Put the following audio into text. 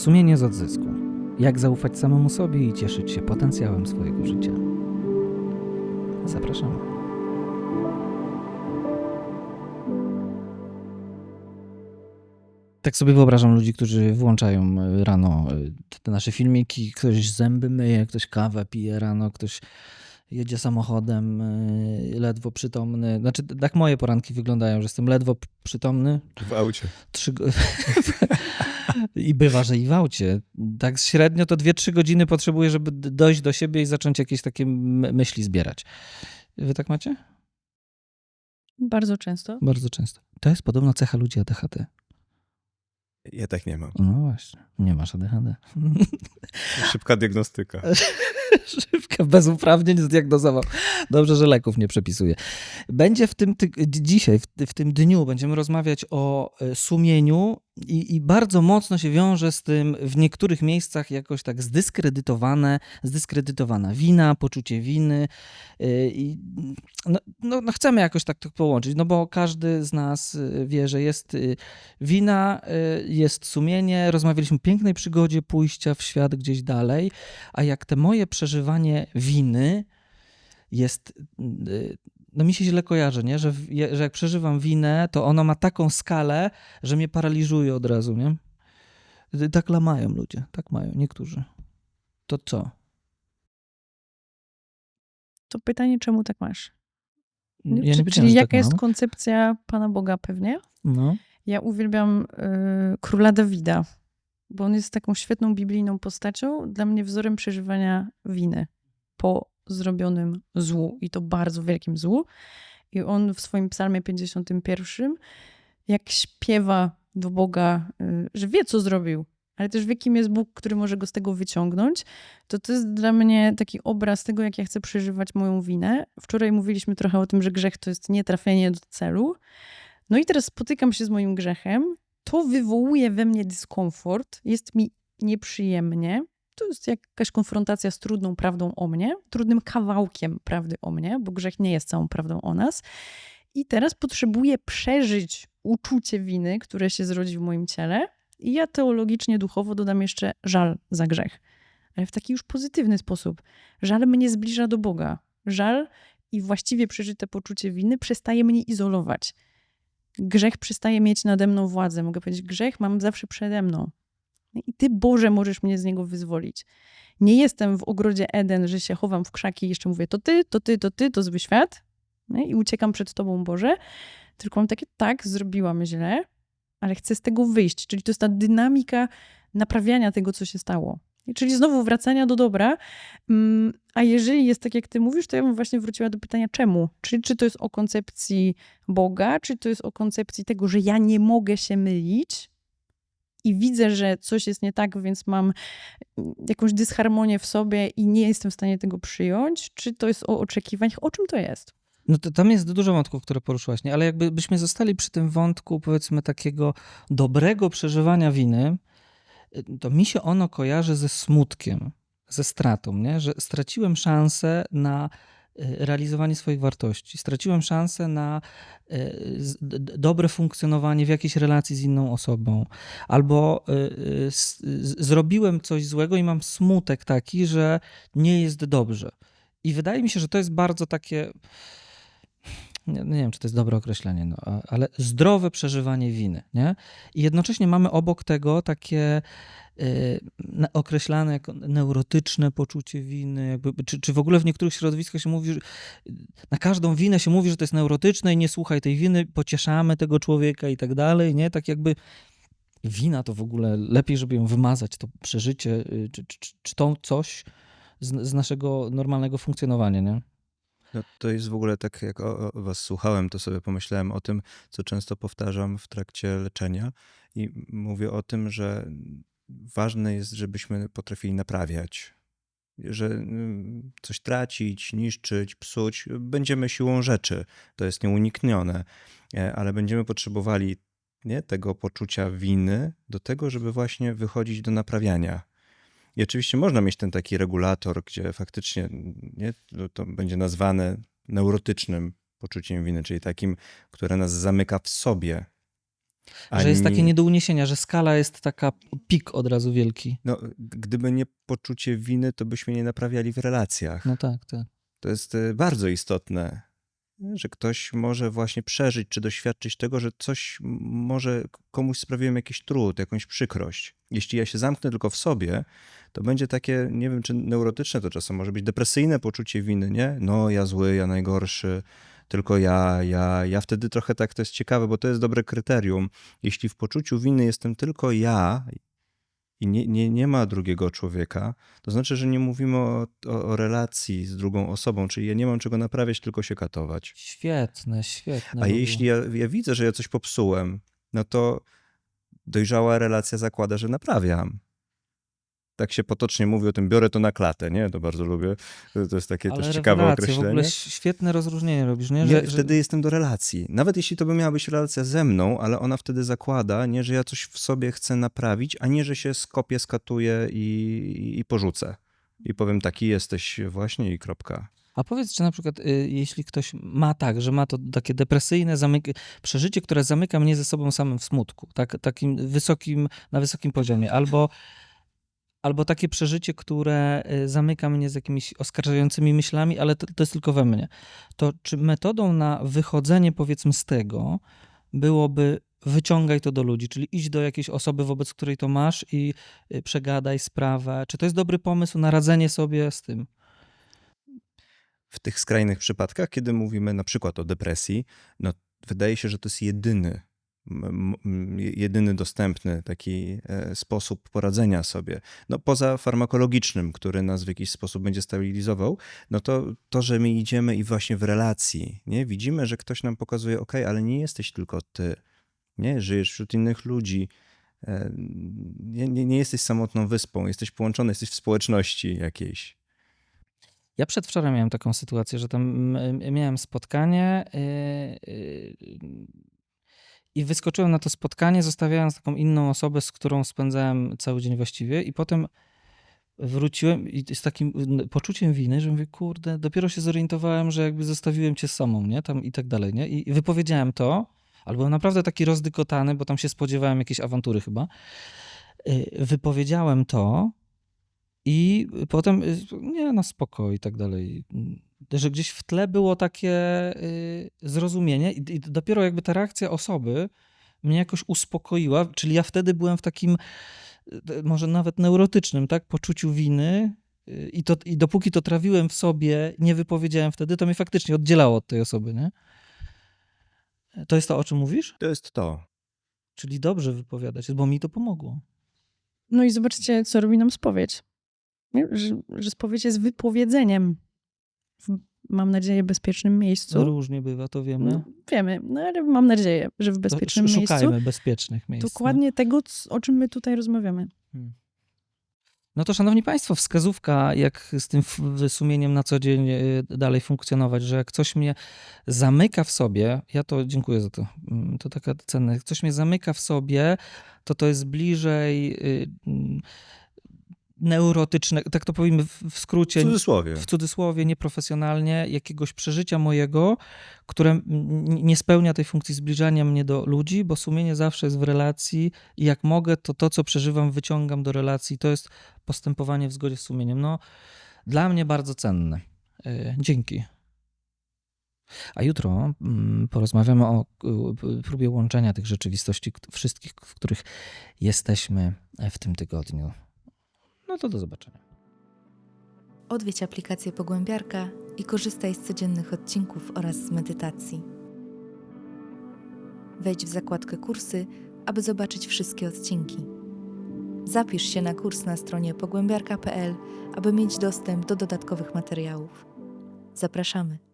Sumienie z odzysku. Jak zaufać samemu sobie i cieszyć się potencjałem swojego życia. Zapraszamy. Tak sobie wyobrażam ludzi, którzy włączają e, rano e, te nasze filmiki. Ktoś zęby myje, ktoś kawę pije rano, ktoś jedzie samochodem e, ledwo przytomny. Znaczy, tak moje poranki wyglądają, że jestem ledwo przytomny. W aucie. Trzy. I bywa, że i w aucie. Tak średnio to 2-3 godziny potrzebuję, żeby dojść do siebie i zacząć jakieś takie myśli zbierać. Wy tak macie? Bardzo często. Bardzo często. To jest podobno cecha ludzi ADHD. Ja tak nie mam. No właśnie, nie masz ADHD. Szybka diagnostyka. Szybka, bez uprawnień zdiagnozował. Dobrze, że leków nie przepisuje. Będzie w tym, dzi- dzisiaj, w, w tym dniu, będziemy rozmawiać o e, sumieniu i, i bardzo mocno się wiąże z tym w niektórych miejscach jakoś tak zdyskredytowane, zdyskredytowana wina, poczucie winy. e, I no, no, no chcemy jakoś tak to połączyć, no bo każdy z nas e, wie, że jest e, wina, jest sumienie. Rozmawialiśmy o pięknej przygodzie pójścia w świat gdzieś dalej, a jak te moje przeżywanie winy jest. No mi się źle kojarzy, nie? Że, że jak przeżywam winę, to ono ma taką skalę, że mnie paraliżuje od razu, nie? Tak lamają ludzie, tak mają niektórzy. To co? To pytanie, czemu tak masz? Ja Czy- Czyli jaka tak jest koncepcja Pana Boga pewnie? No. Ja uwielbiam y, króla Dawida, bo on jest taką świetną biblijną postacią, dla mnie wzorem przeżywania winy po zrobionym złu i to bardzo wielkim złu. I on w swoim psalmie 51, jak śpiewa do Boga, y, że wie, co zrobił, ale też wie, kim jest Bóg, który może go z tego wyciągnąć, to to jest dla mnie taki obraz tego, jak ja chcę przeżywać moją winę. Wczoraj mówiliśmy trochę o tym, że grzech to jest nietrafienie do celu. No i teraz spotykam się z moim grzechem, to wywołuje we mnie dyskomfort, jest mi nieprzyjemnie. To jest jakaś konfrontacja z trudną prawdą o mnie, trudnym kawałkiem prawdy o mnie, bo grzech nie jest całą prawdą o nas. I teraz potrzebuję przeżyć uczucie winy, które się zrodzi w moim ciele. I ja teologicznie, duchowo dodam jeszcze żal za grzech, ale w taki już pozytywny sposób. Żal mnie zbliża do Boga. Żal i właściwie przeżyte poczucie winy przestaje mnie izolować grzech przestaje mieć nade mną władzę. Mogę powiedzieć, grzech mam zawsze przede mną. I ty, Boże, możesz mnie z niego wyzwolić. Nie jestem w ogrodzie Eden, że się chowam w krzaki i jeszcze mówię, to ty, to ty, to ty, to zły świat. Nie? I uciekam przed tobą, Boże. Tylko mam takie, tak, zrobiłam źle, ale chcę z tego wyjść. Czyli to jest ta dynamika naprawiania tego, co się stało. Czyli znowu wracania do dobra. Mm, A jeżeli jest tak, jak ty mówisz, to ja bym właśnie wróciła do pytania, czemu? Czyli czy to jest o koncepcji Boga, czy to jest o koncepcji tego, że ja nie mogę się mylić i widzę, że coś jest nie tak, więc mam mm, jakąś dysharmonię w sobie i nie jestem w stanie tego przyjąć, czy to jest o oczekiwaniach? O czym to jest? No to tam jest dużo wątków, które poruszyłaś, nie? ale jakby byśmy zostali przy tym wątku, powiedzmy, takiego dobrego przeżywania winy, y, to mi się ono kojarzy ze smutkiem, ze stratą, nie? że straciłem szansę na realizowanie swoich wartości, straciłem szansę na y, dobre funkcjonowanie w jakiejś relacji z inną osobą, albo y, y, zrobiłem coś złego i mam smutek taki, że nie jest dobrze. I wydaje mi się, że to jest bardzo takie nie, nie wiem, czy to jest dobre określenie, no, ale zdrowe przeżywanie winy, nie? I jednocześnie mamy obok tego takie y, określane jako neurotyczne poczucie winy, jakby, czy, czy w ogóle w niektórych środowiskach się mówi, że na każdą winę się mówi, że to jest neurotyczne i nie słuchaj tej winy, pocieszamy tego człowieka i tak dalej, nie? Tak jakby wina to w ogóle lepiej, żeby ją wymazać, to przeżycie, y, czy, czy, czy, czy to coś z, z naszego normalnego funkcjonowania, nie? No, to jest w ogóle tak, jak o, o was słuchałem, to sobie pomyślałem o tym, co często powtarzam w trakcie leczenia i mówię o tym, że ważne jest, żebyśmy potrafili naprawiać. Że mm, coś tracić, niszczyć, psuć, będziemy siłą rzeczy. To jest nieuniknione, E, ale będziemy potrzebowali nie, tego poczucia winy do tego, żeby właśnie wychodzić do naprawiania. I oczywiście można mieć ten taki regulator, gdzie faktycznie nie, to- będzie nazwane neurotycznym poczuciem winy, czyli takim, które nas zamyka w sobie. Że jest ani- takie nie do uniesienia, że skala jest taka pik od razu wielki. No, gdyby nie poczucie winy, to byśmy nie naprawiali w relacjach. No tak, tak. To jest e, bardzo istotne? Że ktoś może właśnie przeżyć czy doświadczyć tego, że coś może komuś sprawiłem jakiś trud, jakąś przykrość. Jeśli ja się zamknę tylko w sobie, to będzie takie, nie wiem czy neurotyczne to czasem może być, depresyjne poczucie winy, nie? No, ja zły, ja najgorszy, tylko ja, ja, ja wtedy trochę tak, to jest ciekawe, bo to jest dobre kryterium. Jeśli w poczuciu winy jestem tylko ja i nie, nie, nie ma drugiego człowieka, to znaczy, że nie mówimy o, o, o relacji z drugą osobą, czyli ja nie mam czego naprawiać, tylko się katować. Świetne, świetne. A jeśli ja, ja widzę, że ja coś popsułem, no to dojrzała relacja zakłada, że naprawiam. Tak się potocznie mówi o tym, biorę to na klatę, nie? To bardzo lubię. To jest takie Ale też ciekawe określenie. w ogóle świetne rozróżnienie robisz, nie? Ja Że, że, wtedy jestem do relacji. Nawet jeśli to by miała być relacja ze mną, ale ona wtedy zakłada, nie, że ja coś w sobie chcę naprawić, a nie, że się skopię, skatuję i, i, porzucę. I powiem, taki jesteś właśnie i kropka. A powiedz, czy na przykład, y, jeśli ktoś ma tak, że ma to takie depresyjne przeżycie, które zamyka mnie ze sobą samym w smutku, tak, takim wysokim, na wysokim poziomie, albo, albo takie przeżycie, które y, zamyka mnie z jakimiś oskarżającymi myślami, ale to, to jest tylko we mnie, to czy metodą na wychodzenie, powiedzmy, z tego byłoby wyciągaj to do ludzi, czyli idź do jakiejś osoby, wobec której to masz i y, przegadaj sprawę. Czy to jest dobry pomysł na radzenie sobie z tym? W tych skrajnych przypadkach, kiedy mówimy na przykład o depresji, no wydaje się, że to jest jedyny, jedyny dostępny taki e, sposób poradzenia sobie. No poza farmakologicznym, który nas w jakiś sposób będzie stabilizował, no to to, że my idziemy i właśnie w relacji, nie? Widzimy, że ktoś nam pokazuje, ok, ale nie jesteś tylko ty, nie? Żyjesz wśród innych ludzi, e, nie, nie, nie jesteś samotną wyspą, jesteś połączony, jesteś w społeczności jakiejś. Ja przedwczoraj miałem taką sytuację, że tam miałem spotkanie yy, yy, i wyskoczyłem na to spotkanie, zostawiając taką inną osobę, z którą spędzałem cały dzień właściwie. I potem wróciłem i z takim poczuciem winy, że mówię, kurde, dopiero się zorientowałem, że jakby zostawiłem cię samą, nie, tam i tak dalej, nie, i wypowiedziałem to, ale byłem naprawdę taki rozdykotany, bo tam się spodziewałem jakiejś awantury chyba, Yy, wypowiedziałem to i potem, y, nie no spoko i tak dalej. Że gdzieś w tle było takie y, zrozumienie i, i dopiero jakby ta reakcja osoby mnie jakoś uspokoiła, czyli ja wtedy byłem w takim y, może nawet neurotycznym, tak, poczuciu winy y, i, to, i dopóki to trawiłem w sobie, nie wypowiedziałem wtedy, to mnie faktycznie oddzielało od tej osoby, nie? To jest to, o czym mówisz? To jest to. Czyli dobrze wypowiadać, bo mi to pomogło. No i zobaczcie, co robi nam spowiedź. Że, że spowiedź jest wypowiedzeniem w, mam nadzieję, bezpiecznym miejscu. Różnie bywa, to wiemy. No, wiemy, no ale mam nadzieję, że w bezpiecznym sz- miejscu. Szukajmy bezpiecznych miejsc. no. Dokładnie tego, c- o czym my tutaj rozmawiamy. No to szanowni państwo, wskazówka, jak z tym sumieniem na co dzień y, dalej funkcjonować, że jak coś mnie zamyka w sobie, ja to dziękuję za to, mm, to taka cenna, jak coś mnie zamyka w sobie, to to jest bliżej y, mm, neurotyczne, tak to powiemy w, w W skrócie, cudzysłowie. w cudzysłowie, nieprofesjonalnie, jakiegoś przeżycia mojego, które nie spełnia tej funkcji zbliżania mnie do ludzi, bo sumienie zawsze jest w relacji i jak mogę, to to, co przeżywam, wyciągam do relacji. To jest postępowanie w zgodzie z sumieniem. No, dla mnie bardzo cenne. E, Dzięki. A jutro mm, porozmawiamy o próbie łączenia tych rzeczywistości, wszystkich, w których jesteśmy w tym tygodniu. To do zobaczenia. Odwiedź aplikację Pogłębiarka i korzystaj z codziennych odcinków oraz z medytacji. Wejdź w zakładkę kursy, aby zobaczyć wszystkie odcinki. Zapisz się na kurs na stronie pogłębiarka.pl, aby mieć dostęp do dodatkowych materiałów. Zapraszamy.